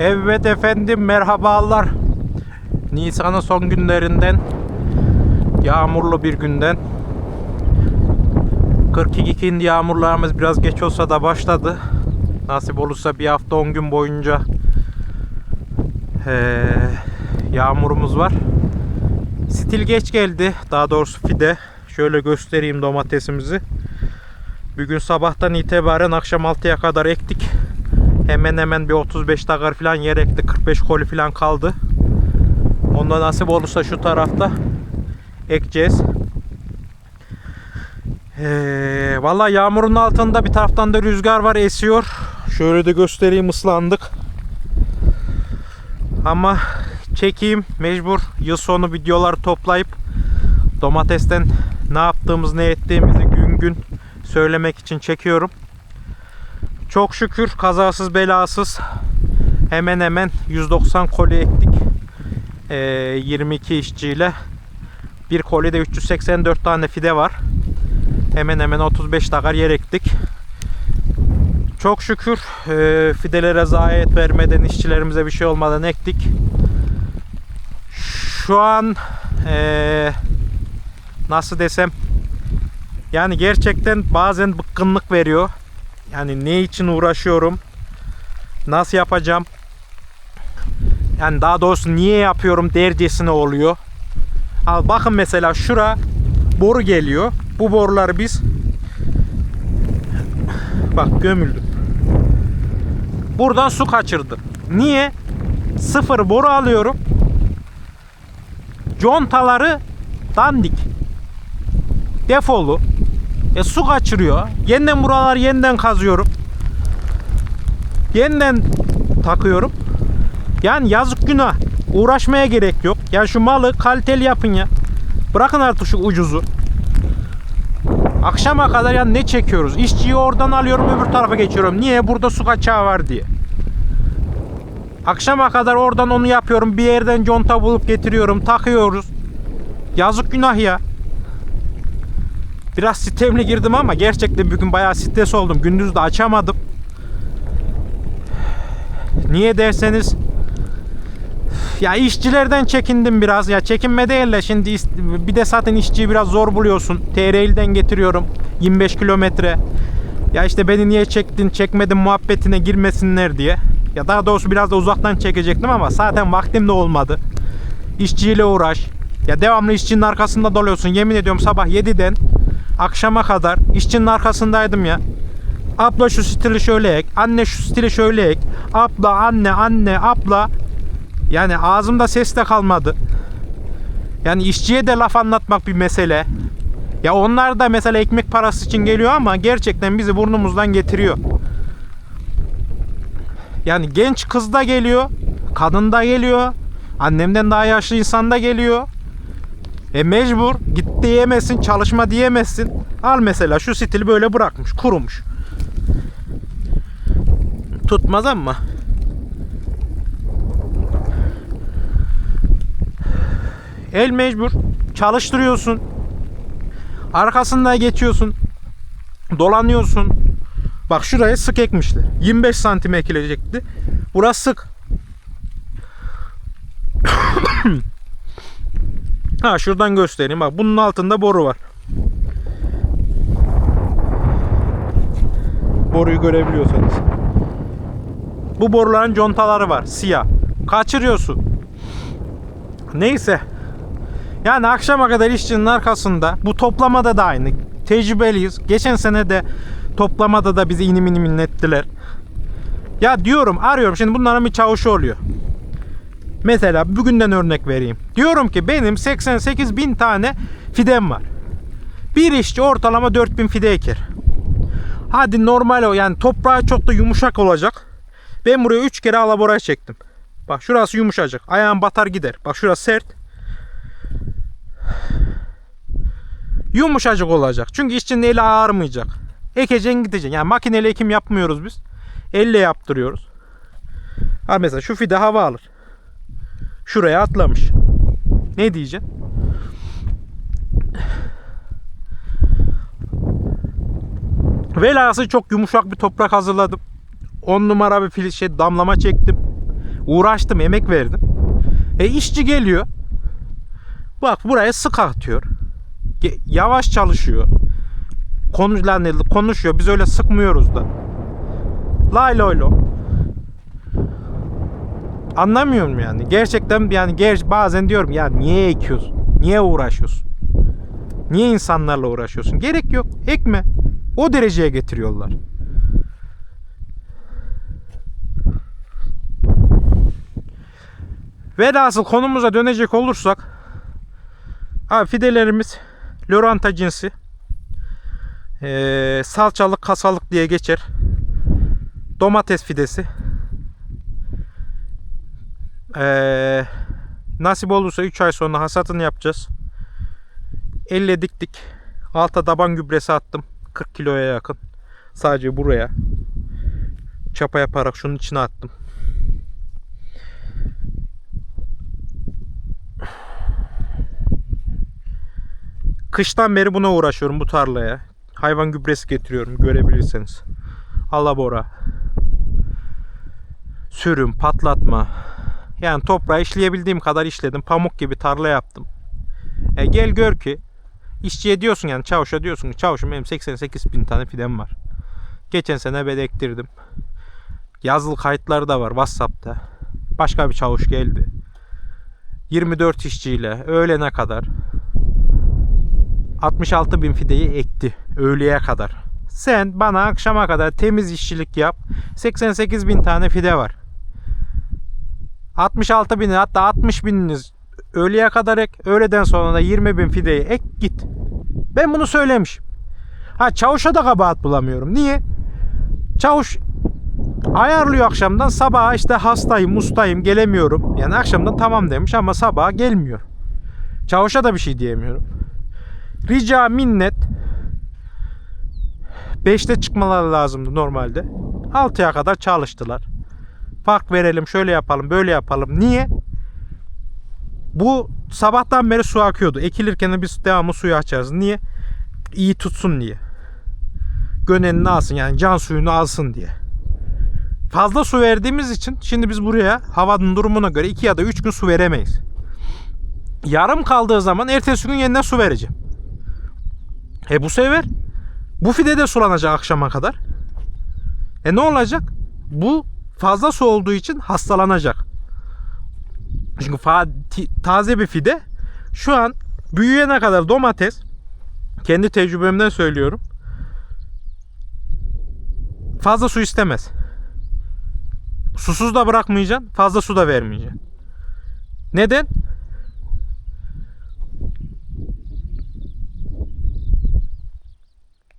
Evet efendim merhabalar. Nisan'ın son günlerinden yağmurlu bir günden 42'nin yağmurlarımız biraz geç olsa da başladı. Nasip olursa bir hafta 10 gün boyunca eee, yağmurumuz var. Stil geç geldi. Daha doğrusu fide. Şöyle göstereyim domatesimizi. Bugün sabahtan itibaren akşam 6'ya kadar ektik. Hemen hemen bir 35 dakika falan yer ekti. 45 koli falan kaldı. Onda nasip olursa şu tarafta ekeceğiz. Ee, Valla yağmurun altında bir taraftan da rüzgar var esiyor. Şöyle de göstereyim ıslandık. Ama çekeyim mecbur yıl sonu videoları toplayıp domatesten ne yaptığımız ne ettiğimizi gün gün söylemek için çekiyorum. Çok şükür kazasız belasız hemen hemen 190 koli ektik. Ee, 22 işçiyle. Bir kolide 384 tane fide var. Hemen hemen 35 dakika yer ektik. Çok şükür e, fidelere zayiat vermeden, işçilerimize bir şey olmadan ektik. Şu an e, nasıl desem yani gerçekten bazen bıkkınlık veriyor. Yani ne için uğraşıyorum? Nasıl yapacağım? Yani daha doğrusu niye yapıyorum dercesine oluyor. Al bakın mesela şura boru geliyor. Bu boruları biz bak gömüldü. Buradan su kaçırdım. Niye? Sıfır boru alıyorum. Contaları dandik. Defolu. E su kaçırıyor. Yeniden buralar yeniden kazıyorum. Yeniden takıyorum. Yani yazık günah. Uğraşmaya gerek yok. Yani şu malı kaliteli yapın ya. Bırakın artık şu ucuzu. Akşama kadar yani ne çekiyoruz? İşçiyi oradan alıyorum öbür tarafa geçiyorum. Niye? Burada su kaçağı var diye. Akşama kadar oradan onu yapıyorum. Bir yerden conta bulup getiriyorum. Takıyoruz. Yazık günah ya. Biraz sistemli girdim ama gerçekten bugün bayağı stres oldum. Gündüz de açamadım. Niye derseniz ya işçilerden çekindim biraz. Ya çekinme değil de şimdi bir de zaten işçiyi biraz zor buluyorsun. TRL'den getiriyorum 25 kilometre. Ya işte beni niye çektin çekmedin muhabbetine girmesinler diye. Ya daha doğrusu biraz da uzaktan çekecektim ama zaten vaktim de olmadı. İşçiyle uğraş. Ya devamlı işçinin arkasında doluyorsun. Yemin ediyorum sabah 7'den akşama kadar işçinin arkasındaydım ya. Abla şu stili şöyle ek. Anne şu stili şöyle ek. Abla anne anne abla. Yani ağzımda ses de kalmadı. Yani işçiye de laf anlatmak bir mesele. Ya onlar da mesela ekmek parası için geliyor ama gerçekten bizi burnumuzdan getiriyor. Yani genç kız da geliyor, kadın da geliyor, annemden daha yaşlı insan da geliyor. E mecbur git diyemezsin, çalışma diyemezsin. Al mesela şu stili böyle bırakmış, kurumuş. Tutmaz ama. El mecbur. Çalıştırıyorsun. Arkasında geçiyorsun. Dolanıyorsun. Bak şuraya sık ekmişler. 25 santim ekilecekti. Burası sık. Ha şuradan göstereyim. Bak bunun altında boru var. Boruyu görebiliyorsanız. Bu boruların contaları var. Siyah. Kaçırıyorsun. Neyse. Yani akşama kadar işçinin arkasında bu toplamada da aynı. Tecrübeliyiz. Geçen sene de toplamada da bizi inim inim inlettiler. Ya diyorum arıyorum şimdi bunların bir çavuşu oluyor. Mesela bugünden örnek vereyim. Diyorum ki benim 88 bin tane fidem var. Bir işçi ortalama 4000 fide eker. Hadi normal o yani toprağı çok da yumuşak olacak. Ben buraya 3 kere alabora çektim. Bak şurası yumuşacık. Ayağım batar gider. Bak şurası sert. Yumuşacık olacak. Çünkü işçinin eli ağarmayacak. Ekeceksin gideceksin. Yani makineli ekim yapmıyoruz biz. Elle yaptırıyoruz. Ha mesela şu fide hava alır. Şuraya atlamış. Ne diyeceksin? Velhasıl çok yumuşak bir toprak hazırladım. 10 numara bir fil şey damlama çektim. Uğraştım, emek verdim. E işçi geliyor. Bak buraya sık atıyor. Yavaş çalışıyor. Konuşlar konuşuyor. Biz öyle sıkmıyoruz da. Lay loy lo. Anlamıyorum yani. Gerçekten yani ger bazen diyorum ya niye ekiyorsun? Niye uğraşıyorsun? Niye insanlarla uğraşıyorsun? Gerek yok. Ekme. O dereceye getiriyorlar. Velhasıl konumuza dönecek olursak abi fidelerimiz Loranta cinsi ee, salçalık kasalık diye geçer domates fidesi ee, nasip olursa 3 ay sonra hasatını yapacağız elle diktik alta taban gübresi attım 40 kiloya yakın sadece buraya çapa yaparak şunun içine attım Kıştan beri buna uğraşıyorum bu tarlaya. Hayvan gübresi getiriyorum görebilirseniz. Alabora. Sürüm, patlatma. Yani toprağı işleyebildiğim kadar işledim. Pamuk gibi tarla yaptım. E gel gör ki işçiye diyorsun yani çavuşa diyorsun ki çavuşum benim 88 bin tane fidem var. Geçen sene bedektirdim. Yazılı kayıtları da var Whatsapp'ta. Başka bir çavuş geldi. 24 işçiyle öğlene kadar 66 bin fideyi ekti öğleye kadar. Sen bana akşama kadar temiz işçilik yap. 88 bin tane fide var. 66 bin hatta 60 bininiz öğleye kadar ek. Öğleden sonra da 20 bin fideyi ek git. Ben bunu söylemişim. Ha çavuşa da kabahat bulamıyorum. Niye? Çavuş ayarlıyor akşamdan sabaha işte hastayım, ustayım, gelemiyorum. Yani akşamdan tamam demiş ama sabaha gelmiyor. Çavuşa da bir şey diyemiyorum. Rica minnet 5'te çıkmaları lazımdı normalde. 6'ya kadar çalıştılar. Fark verelim, şöyle yapalım, böyle yapalım. Niye? Bu sabahtan beri su akıyordu. Ekilirken de biz devamlı suyu açarız. Niye? İyi tutsun diye. Gönenini alsın yani can suyunu alsın diye. Fazla su verdiğimiz için şimdi biz buraya havanın durumuna göre 2 ya da 3 gün su veremeyiz. Yarım kaldığı zaman ertesi gün yeniden su vereceğim. E bu sefer bu fide de sulanacak akşama kadar. E ne olacak? Bu fazla su olduğu için hastalanacak. Çünkü taze bir fide şu an büyüyene kadar domates kendi tecrübemden söylüyorum. Fazla su istemez. Susuz da bırakmayacaksın, fazla su da vermeyeceksin. Neden?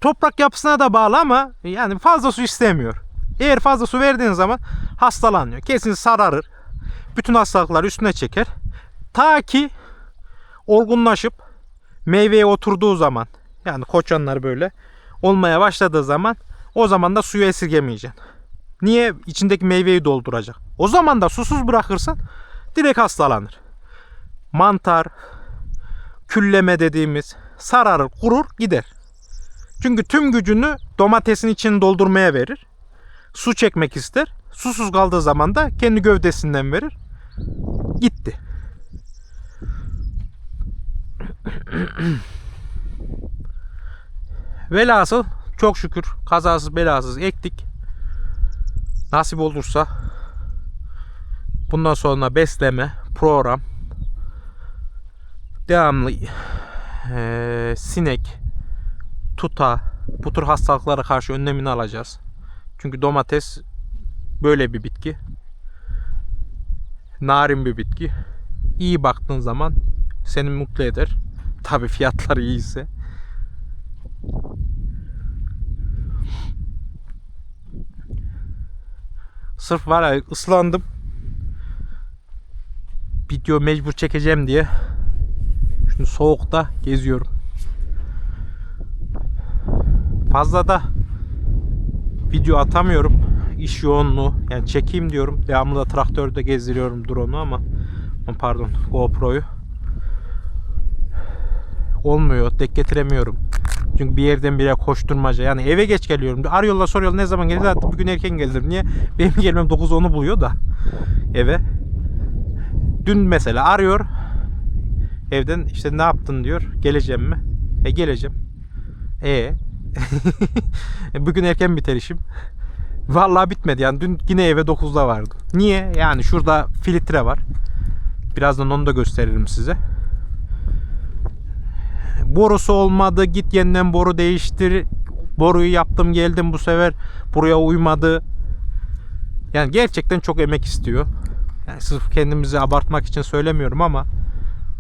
toprak yapısına da bağlı ama yani fazla su istemiyor. Eğer fazla su verdiğin zaman hastalanıyor. Kesin sararır. Bütün hastalıkları üstüne çeker. Ta ki olgunlaşıp meyveye oturduğu zaman yani koçanlar böyle olmaya başladığı zaman o zaman da suyu esirgemeyeceksin. Niye? İçindeki meyveyi dolduracak. O zaman da susuz bırakırsan direkt hastalanır. Mantar, külleme dediğimiz sararır, kurur, gider. Çünkü tüm gücünü domatesin içini doldurmaya verir. Su çekmek ister. Susuz kaldığı zaman da kendi gövdesinden verir. Gitti. Velhasıl çok şükür kazasız belasız ektik. Nasip olursa bundan sonra besleme, program, devamlı eee, sinek, tuta, bu tür hastalıklara karşı önlemini alacağız. Çünkü domates böyle bir bitki. Narin bir bitki. İyi baktığın zaman seni mutlu eder. Tabi fiyatlar iyiyse. Sırf var ya ıslandım. Video mecbur çekeceğim diye. Şimdi soğukta geziyorum. Fazla da video atamıyorum. İş yoğunluğu. Yani çekeyim diyorum. Devamlı da traktörde gezdiriyorum drone'u ama pardon GoPro'yu. Olmuyor. Dek getiremiyorum. Çünkü bir yerden bir yere koşturmaca. Yani eve geç geliyorum. Arıyorlar soruyorlar ne zaman gelir? Zaten bugün erken gelirim. Niye? Benim gelmem 9-10'u buluyor da. eve. Dün mesela arıyor. Evden işte ne yaptın diyor. Geleceğim mi? E geleceğim. E Bugün erken biter işim. Vallahi bitmedi yani. Dün yine eve 9'da vardım. Niye? Yani şurada filtre var. Birazdan onu da gösteririm size. Borusu olmadı. Git yeniden boru değiştir. Boruyu yaptım geldim bu sefer. Buraya uymadı. Yani gerçekten çok emek istiyor. Yani sırf kendimizi abartmak için söylemiyorum ama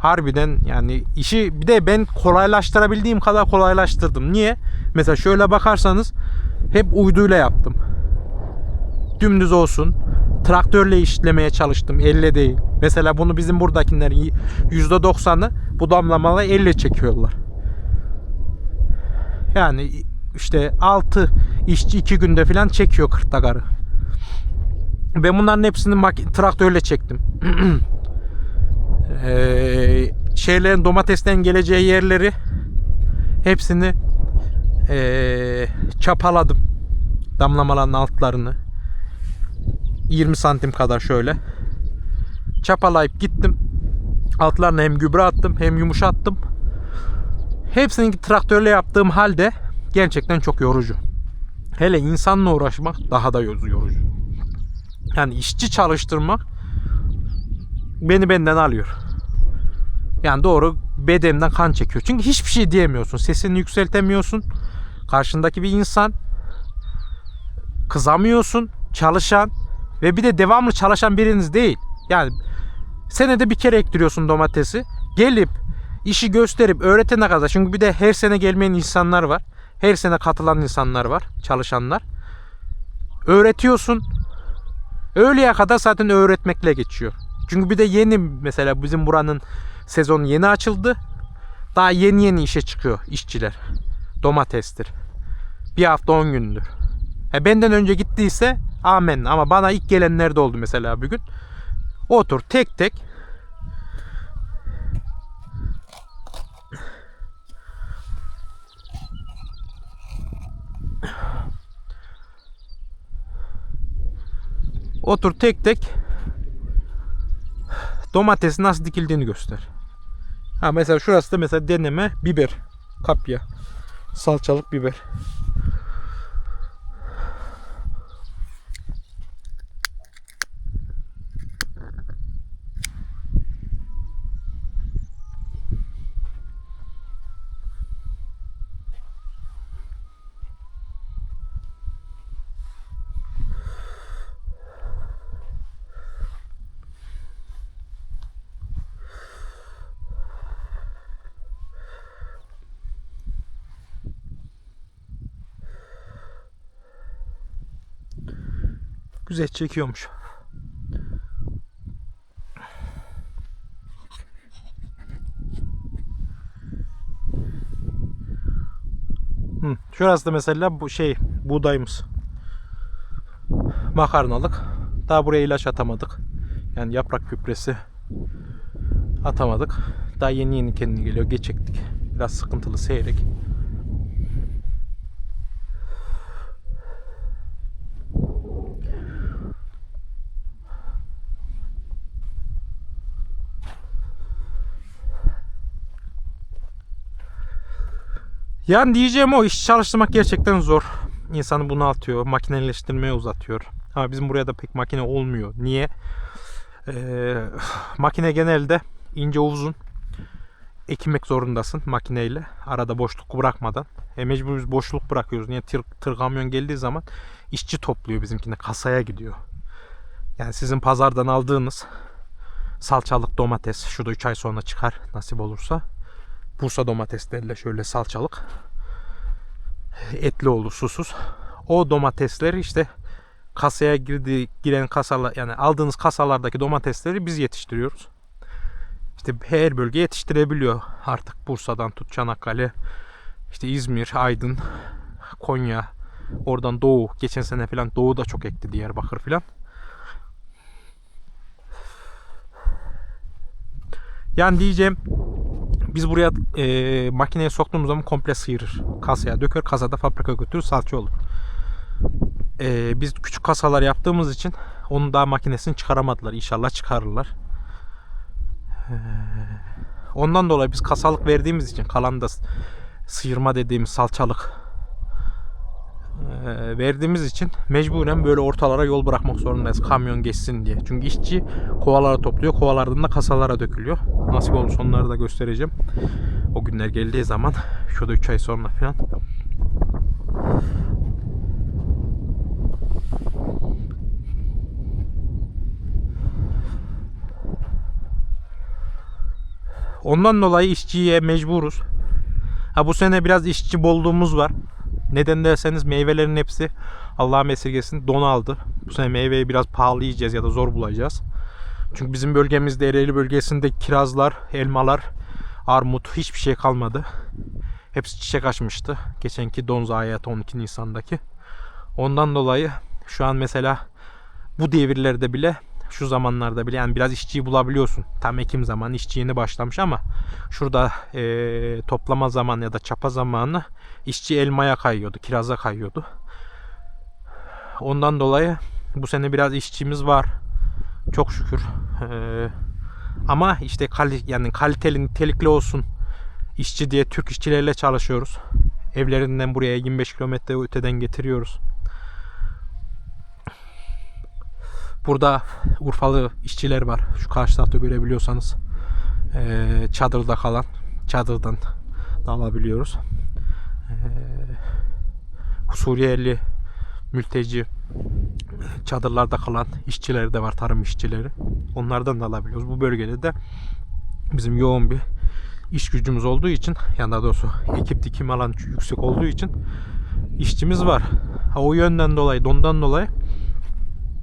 harbiden yani işi bir de ben kolaylaştırabildiğim kadar kolaylaştırdım. Niye? Mesela şöyle bakarsanız hep uyduyla yaptım. Dümdüz olsun. Traktörle işlemeye çalıştım. Elle değil. Mesela bunu bizim buradakilerin %90'ı bu damlamalı elle çekiyorlar. Yani işte 6 işçi 2 günde falan çekiyor kırtagarı. Ben bunların hepsini traktörle çektim. Ee, şeylerin domatesten geleceği yerleri hepsini ee, çapaladım. Damlamaların altlarını. 20 santim kadar şöyle. Çapalayıp gittim. Altlarına hem gübre attım hem yumuşattım. Hepsini traktörle yaptığım halde gerçekten çok yorucu. Hele insanla uğraşmak daha da yorucu. Yani işçi çalıştırmak beni benden alıyor. Yani doğru bedenimden kan çekiyor. Çünkü hiçbir şey diyemiyorsun. Sesini yükseltemiyorsun. Karşındaki bir insan kızamıyorsun. Çalışan ve bir de devamlı çalışan biriniz değil. Yani senede bir kere ektiriyorsun domatesi. Gelip işi gösterip öğretene kadar. Çünkü bir de her sene gelmeyen insanlar var. Her sene katılan insanlar var. Çalışanlar. Öğretiyorsun. Öğleye kadar zaten öğretmekle geçiyor. Çünkü bir de yeni mesela bizim buranın sezonu yeni açıldı. Daha yeni yeni işe çıkıyor işçiler. Domatestir. Bir hafta 10 gündür. E benden önce gittiyse amen ama bana ilk gelenler de oldu mesela bugün. Otur tek tek Otur tek tek domatesin nasıl dikildiğini göster. Ha mesela şurası da mesela deneme biber. Kapya. Salçalık biber. Güzel çekiyormuş. Hı, şurası da mesela bu şey buğdayımız. Makarnalık. Daha buraya ilaç atamadık. Yani yaprak gübresi atamadık. Daha yeni yeni kendine geliyor. Geç ektik. Biraz sıkıntılı seyrek. Yani diyeceğim o iş çalıştırmak gerçekten zor. İnsanı bunaltıyor, makineleştirmeye uzatıyor. Ama bizim buraya da pek makine olmuyor. Niye? Ee, makine genelde ince uzun ekmek zorundasın makineyle. Arada boşluk bırakmadan. E mecbur biz boşluk bırakıyoruz. Niye? Tır, tır kamyon geldiği zaman işçi topluyor bizimkine. Kasaya gidiyor. Yani sizin pazardan aldığınız salçalık domates şurada 3 ay sonra çıkar nasip olursa. Bursa domatesleriyle şöyle salçalık. Etli olur susuz. O domatesleri işte kasaya girdi giren kasalar yani aldığınız kasalardaki domatesleri biz yetiştiriyoruz. İşte her bölge yetiştirebiliyor artık Bursa'dan tut Çanakkale, işte İzmir, Aydın, Konya, oradan Doğu. Geçen sene falan Doğu da çok ekti Diyarbakır falan. Yani diyeceğim biz buraya e, makineye soktuğumuz zaman komple sıyırır. Kasaya döker, kasada fabrika götürür, salça olur. E, biz küçük kasalar yaptığımız için Onun daha makinesini çıkaramadılar. İnşallah çıkarırlar. Ee, Ondan dolayı biz kasalık verdiğimiz için kalan da sıyırma dediğimiz salçalık e, verdiğimiz için mecburen böyle ortalara yol bırakmak zorundayız kamyon geçsin diye. Çünkü işçi kovalara topluyor. Kovalardan da kasalara dökülüyor. Nasip olursa onları da göstereceğim. O günler geldiği zaman şurada 3 ay sonra falan. Ondan dolayı işçiye mecburuz. Ha bu sene biraz işçi bolluğumuz var. Neden derseniz meyvelerin hepsi Allah'ım esirgesin don aldı. Bu sene meyveyi biraz pahalı yiyeceğiz ya da zor bulacağız. Çünkü bizim bölgemizde Ereğli bölgesinde kirazlar, elmalar, armut hiçbir şey kalmadı. Hepsi çiçek açmıştı. Geçenki don zayiatı 12 Nisan'daki. Ondan dolayı şu an mesela bu devirlerde bile şu zamanlarda bile yani biraz işçiyi bulabiliyorsun. Tam Ekim zamanı işçi yeni başlamış ama şurada eee, toplama zamanı ya da çapa zamanı işçi elmaya kayıyordu, kiraza kayıyordu. Ondan dolayı bu sene biraz işçimiz var. Çok şükür. Eee, ama işte kali, yani kaliteli nitelikli olsun işçi diye Türk işçilerle çalışıyoruz. Evlerinden buraya 25 kilometre öteden getiriyoruz. Burada Urfalı işçiler var. Şu karşı tarafta görebiliyorsanız. Eee, çadırda kalan. Çadırdan da alabiliyoruz. Eee, Suriyeli mülteci çadırlarda kalan işçiler de var. Tarım işçileri. Onlardan da alabiliyoruz. Bu bölgede de bizim yoğun bir iş gücümüz olduğu için yani daha doğrusu ekip dikim alan yüksek olduğu için işçimiz var. Ha, o yönden dolayı, dondan dolayı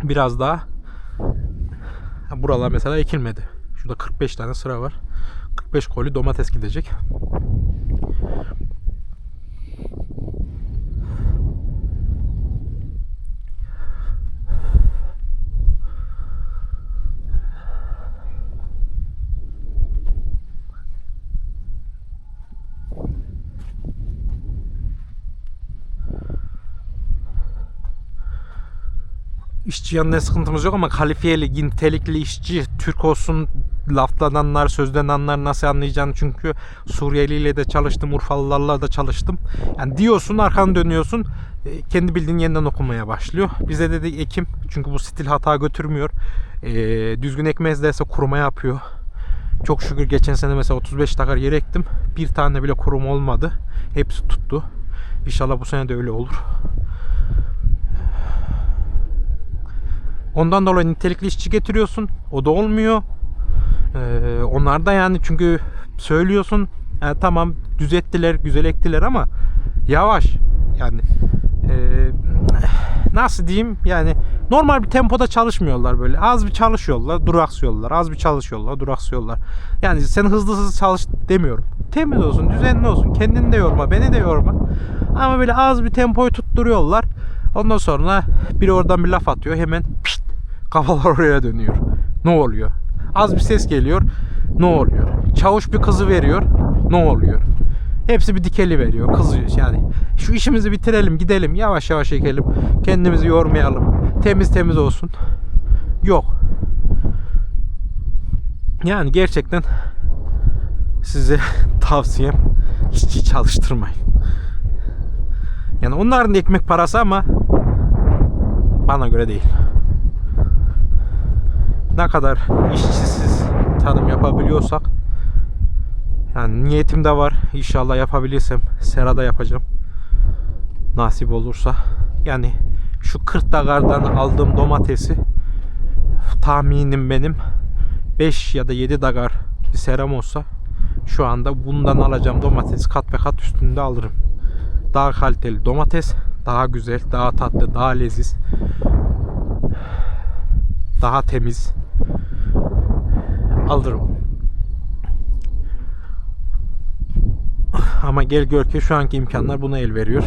biraz daha ha, buralar mesela ekilmedi. Şurada 45 tane sıra var. 45 koli domates gidecek. İşçi yanında sıkıntımız yok ama kalifiyeli, nitelikli işçi, Türk olsun laflananlar, sözlenenler nasıl anlayacağını çünkü Suriyeli ile de çalıştım, Urfalılarla da çalıştım. Yani diyorsun arkanı dönüyorsun e, kendi bildiğin yeniden okumaya başlıyor. Bize dedi ekim çünkü bu stil hata götürmüyor. E, düzgün ekmez derse kuruma yapıyor. Çok şükür geçen sene mesela 35 takar yer ektim. Bir tane bile kurum olmadı. Hepsi tuttu. İnşallah bu sene de öyle olur. Ondan dolayı nitelikli işçi getiriyorsun. O da olmuyor. Ee, onlar da yani çünkü söylüyorsun "Ha, tamam düzelttiler, güzel ektiler ama yavaş. Yani ee, nasıl diyeyim yani normal bir tempoda çalışmıyorlar böyle. Az bir çalışıyorlar, duraksıyorlar. Az bir çalışıyorlar, duraksıyorlar. Yani sen hızlı hızlı çalış demiyorum. Temiz olsun, düzenli olsun. Kendini de yorma, beni de yorma. Ama böyle az bir tempoyu tutturuyorlar. Ondan sonra biri oradan bir laf atıyor. Hemen pişt, kafalar oraya dönüyor. Ne oluyor? Az bir ses geliyor. Ne oluyor? Çavuş bir kızı veriyor. Ne oluyor? Hepsi bir dikeli veriyor. Kızıyor yani. Şu işimizi bitirelim, gidelim. Yavaş yavaş ekelim. Kendimizi yormayalım. Temiz temiz olsun. Yok. Yani gerçekten size tavsiyem işçi çalıştırmayın. Yani onların ekmek parası ama bana göre değil. Ne kadar işçisiz tarım yapabiliyorsak yani niyetim de var. İnşallah yapabilirsem serada yapacağım. Nasip olursa. Yani şu 40 dagardan aldığım domatesi tahminim benim 5 ya da 7 dagar bir seram olsa şu anda bundan alacağım domates kat ve kat üstünde alırım. Daha kaliteli domates, daha güzel, daha tatlı, daha leziz. Daha temiz. Alırım. Ama gel gör ki şu anki imkanlar buna el veriyor.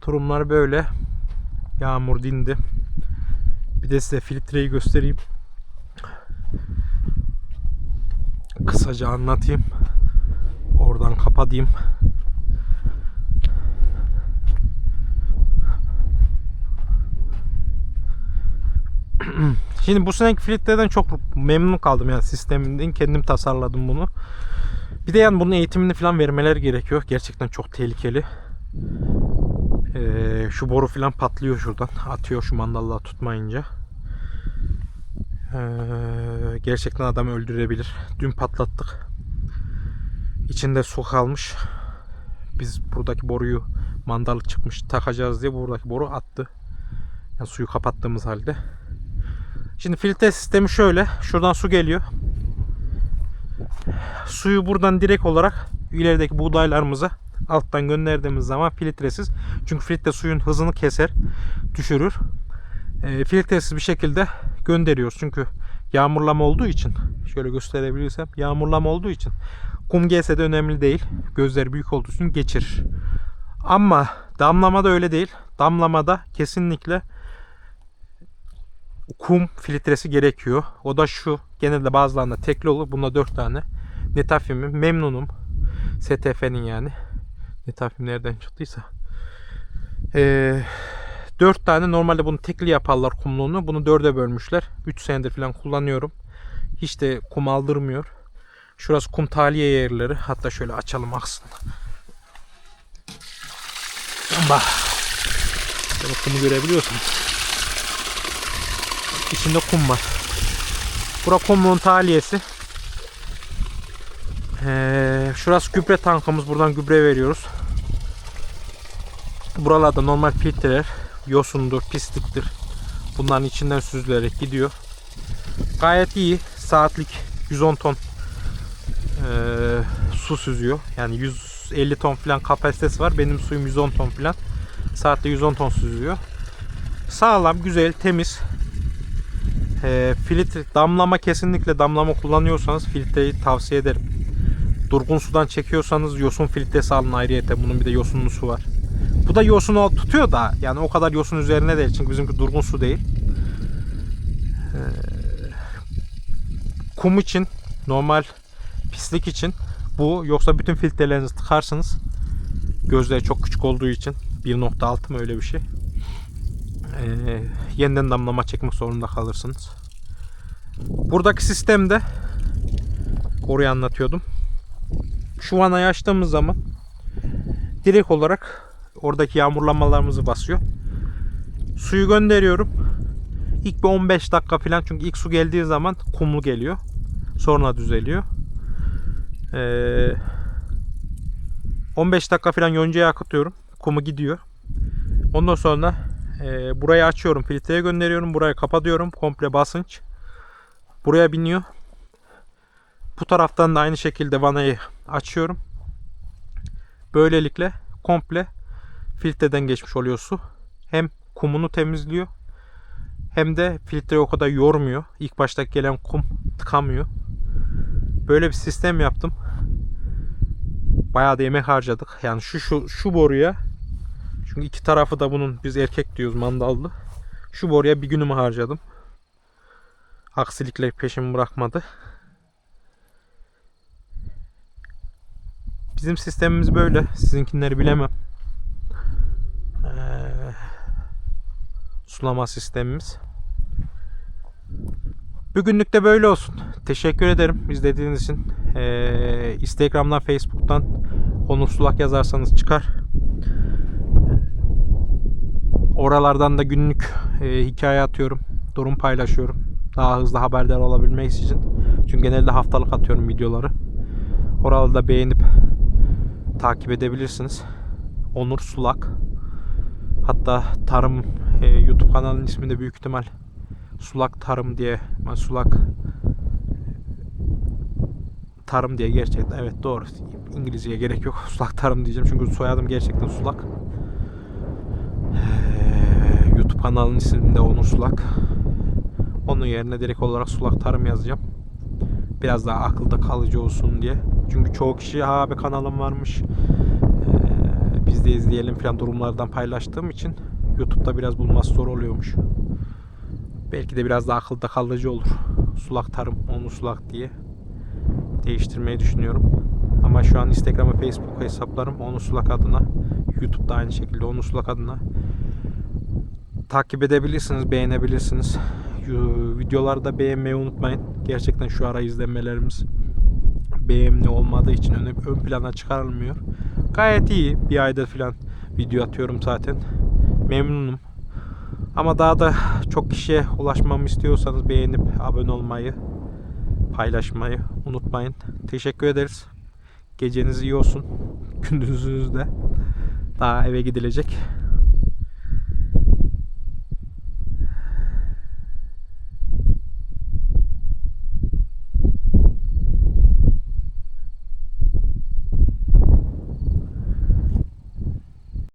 Turumlar böyle. Yağmur dindi. Bir de size filtreyi göstereyim. Kısaca anlatayım. Oradan kapatayım. Şimdi bu seneki filtreden çok memnun kaldım yani sisteminden kendim tasarladım bunu. Bir de yani bunun eğitimini falan vermeler gerekiyor. Gerçekten çok tehlikeli. Ee, şu boru falan patlıyor şuradan. Atıyor şu mandalla tutmayınca. Ee, gerçekten adam öldürebilir. Dün patlattık. İçinde su kalmış. Biz buradaki boruyu mandalı çıkmış takacağız diye buradaki boru attı. Yani suyu kapattığımız halde. Şimdi filtre sistemi şöyle. Şuradan su geliyor. Suyu buradan direkt olarak ilerideki buğdaylarımıza alttan gönderdiğimiz zaman filtresiz. Çünkü filtre suyun hızını keser, düşürür. E, filtresiz bir şekilde gönderiyoruz. Çünkü yağmurlama olduğu için şöyle gösterebilirsem yağmurlama olduğu için kum gelse de önemli değil. Gözler büyük olduğu için geçirir. Ama damlama da öyle değil. Damlamada kesinlikle kum filtresi gerekiyor. O da şu. Genelde bazılarında tekli olur. Bunda 4 tane. Netafim'im. Memnunum. STF'nin yani. Netafim nereden çıktıysa. Ee, 4 tane normalde bunu tekli yaparlar kumluğunu. Bunu 4'e bölmüşler. 3 senedir falan kullanıyorum. Hiç de kum aldırmıyor. Şurası kum tahliye yerleri. Hatta şöyle açalım aksın. Bak. Şöyle kumu görebiliyorsunuz. İçinde kum var. Bura kumluğun tahliyesi. Ee, şurası gübre tankımız. Buradan gübre veriyoruz. Buralarda normal filtreler yosundur, pisliktir. Bunların içinden süzülerek gidiyor. Gayet iyi. Saatlik 110 ton ee, su süzüyor. Yani 150 ton falan kapasitesi var. Benim suyum 110 ton falan. Saatte 110 ton süzüyor. Sağlam, güzel, temiz. E, filtre damlama kesinlikle damlama kullanıyorsanız filtreyi tavsiye ederim. Durgun sudan çekiyorsanız yosun filtresi alın ayrıyete. Bunun bir de yosunlu su var. Bu da yosunu tutuyor da yani o kadar yosun üzerine değil. Çünkü bizimki durgun su değil. E, kum için normal pislik için bu yoksa bütün filtrelerinizi tıkarsınız. Gözleri çok küçük olduğu için 1.6 mı öyle bir şey. Ee, yeniden damlama çekmek zorunda kalırsınız. Buradaki sistemde orayı anlatıyordum. Şu vanayı açtığımız zaman direkt olarak oradaki yağmurlamalarımızı basıyor. Suyu gönderiyorum. İlk bir 15 dakika falan çünkü ilk su geldiği zaman kumlu geliyor. Sonra düzeliyor. Ee, 15 dakika falan yoncaya akıtıyorum. Kumu gidiyor. Ondan sonra e, burayı açıyorum. Filtreye gönderiyorum. Burayı kapatıyorum. Komple basınç. Buraya biniyor. Bu taraftan da aynı şekilde vanayı açıyorum. Böylelikle komple filtreden geçmiş oluyor su. Hem kumunu temizliyor hem de filtreyi o kadar yormuyor. İlk başta gelen kum tıkamıyor. Böyle bir sistem yaptım. Bayağı da yemek harcadık. Yani şu şu şu boruya çünkü iki tarafı da bunun biz erkek diyoruz mandallı. Şu boruya bir günümü harcadım. Aksilikler peşimi bırakmadı. Bizim sistemimiz böyle. Sizinkileri bilemem. Ee, sulama sistemimiz. Bugünlük de böyle olsun. Teşekkür ederim izlediğiniz için. Ee, Instagram'dan, Facebook'tan Onur Sulak yazarsanız çıkar. Oralardan da günlük e, hikaye atıyorum. Durum paylaşıyorum. Daha hızlı haberdar olabilmek için. Çünkü genelde haftalık atıyorum videoları. Oraları da beğenip takip edebilirsiniz. Onur Sulak. Hatta Tarım e, YouTube kanalının isminde büyük ihtimal Sulak Tarım diye Sulak Tarım diye gerçekten evet doğru. İngilizceye gerek yok. Sulak Tarım diyeceğim çünkü soyadım gerçekten Sulak. Ee, YouTube kanalının isminde Onur Sulak. Onun yerine direkt olarak Sulak Tarım yazacağım. Biraz daha akılda kalıcı olsun diye. Çünkü çoğu kişi ha abi kanalım varmış de izleyelim falan durumlardan paylaştığım için YouTube'da biraz bulması zor oluyormuş. Belki de biraz daha akılda kalıcı olur. Sulak tarım, onu sulak diye değiştirmeyi düşünüyorum. Ama şu an Instagram ve Facebook hesaplarım onu sulak adına. YouTube'da aynı şekilde onu sulak adına takip edebilirsiniz, beğenebilirsiniz. Videoları da beğenmeyi unutmayın. Gerçekten şu ara izlenmelerimiz beğeni olmadığı için ön, ön plana çıkarılmıyor. Gayet iyi. Bir ayda falan video atıyorum zaten. Memnunum. Ama daha da çok kişiye ulaşmamı istiyorsanız beğenip abone olmayı, paylaşmayı unutmayın. Teşekkür ederiz. Geceniz iyi olsun. Gündüzünüz de daha eve gidilecek.